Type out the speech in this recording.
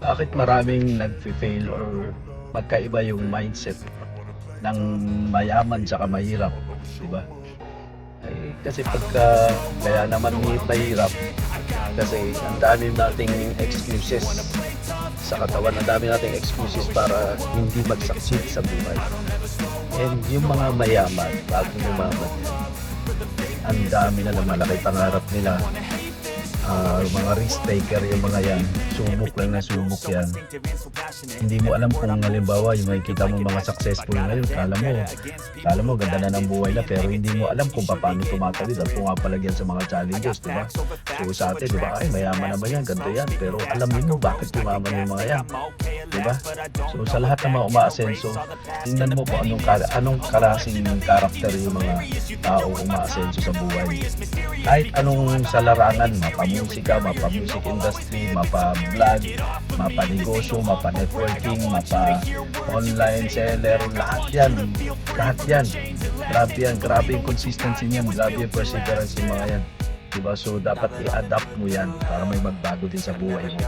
bakit maraming nag-fail or magkaiba yung mindset ng mayaman sa mahirap, di ba? Ay, kasi pagka kaya naman hi- mahirap kasi ang dami nating excuses sa katawan, ang dami nating excuses para hindi mag-succeed sa buhay. And yung mga mayaman, bago yumaman yan, ang dami na ng malaki pangarap nila. Yung mga risk taker yung mga yan, subok lang na subok yan. Hindi mo alam kung halimbawa yung makikita mo mga successful ngayon, kala mo, kala mo ganda na ng buhay na pero hindi mo alam kung paano tumatawid at pumapalagyan sa mga challenges, di ba? So sa atin, di ba, ay mayaman naman yan, ganito yan, pero alam mo bakit yumaman yung mga yan, di ba? So sa lahat ng mga umaasenso, tingnan mo kung anong, kara- anong klaseng karakter yung mga tao umaasenso sa buhay. Kahit anong sa larangan, mapa-musika, mapa-music industry, mapa-vlog, mapa-negosyo, mapa-networking, mapa-online seller, lahat yan. Lahat yan. Grabe yan. Grabe yung consistency niyan. Grabe yung perseverance yung mga yan. Diba? So, dapat i-adapt mo yan para may magbago din sa buhay mo.